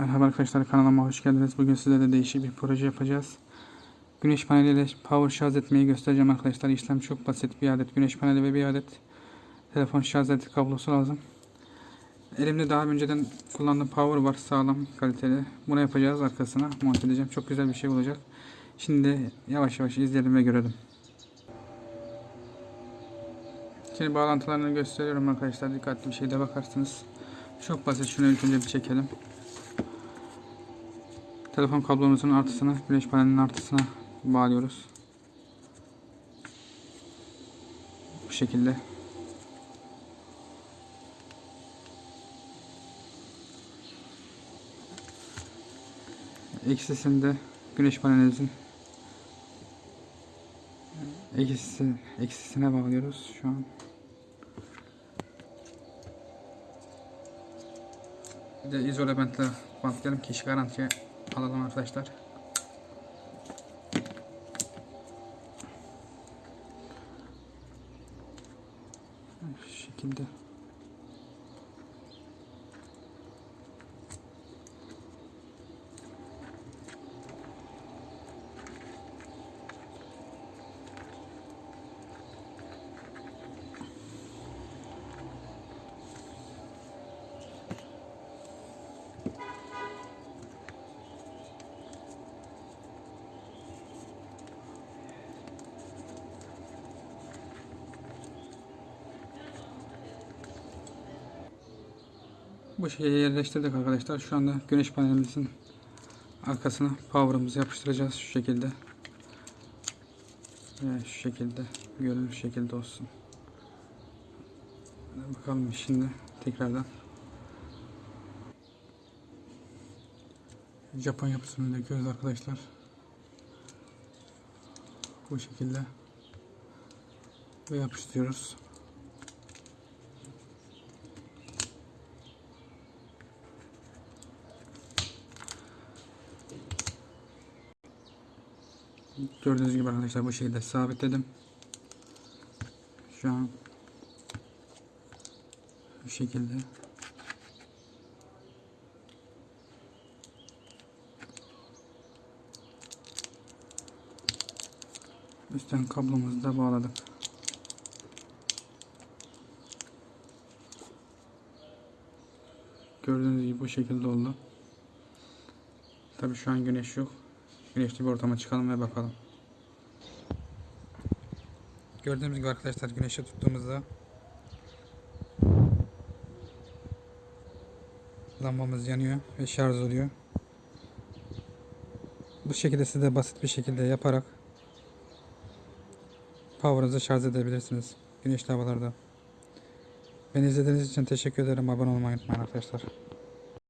Merhaba arkadaşlar kanalıma hoş geldiniz. Bugün sizlerle değişik bir proje yapacağız. Güneş paneliyle power şarj etmeyi göstereceğim arkadaşlar. İşlem çok basit. Bir adet güneş paneli ve bir adet telefon şarj aleti kablosu lazım. Elimde daha önceden kullandığım power var. Sağlam, kaliteli. Bunu yapacağız arkasına. Monte edeceğim. Çok güzel bir şey olacak. Şimdi yavaş yavaş izleyelim ve görelim. Şimdi bağlantılarını gösteriyorum arkadaşlar. Dikkatli bir şekilde bakarsınız. Çok basit. Şunu ilk önce bir çekelim. Telefon kablomuzun artısına, güneş panelinin artısına bağlıyoruz. Bu şekilde. Eksisinde güneş panelimizin eksisi, eksisine bağlıyoruz şu an. Bir de izole bentle bantlayalım ki garantiye alalım arkadaşlar. Şekilde. Bu şekilde yerleştirdik arkadaşlar. Şu anda güneş panelimizin arkasına power'ımızı yapıştıracağız şu şekilde. Ve şu şekilde görünür şekilde olsun. Bakalım şimdi tekrardan. Japon yapısını döküyoruz arkadaşlar. Bu şekilde ve yapıştırıyoruz. Gördüğünüz gibi arkadaşlar bu şekilde sabitledim. Şu an bu şekilde üstten kablomuzu da bağladık. Gördüğünüz gibi bu şekilde oldu. Tabi şu an güneş yok. Güneşli bir ortama çıkalım ve bakalım. Gördüğünüz gibi arkadaşlar güneşe tuttuğumuzda lambamız yanıyor ve şarj oluyor. Bu şekilde siz de basit bir şekilde yaparak power'ınızı şarj edebilirsiniz güneşli havalarda. Beni izlediğiniz için teşekkür ederim. Abone olmayı unutmayın arkadaşlar.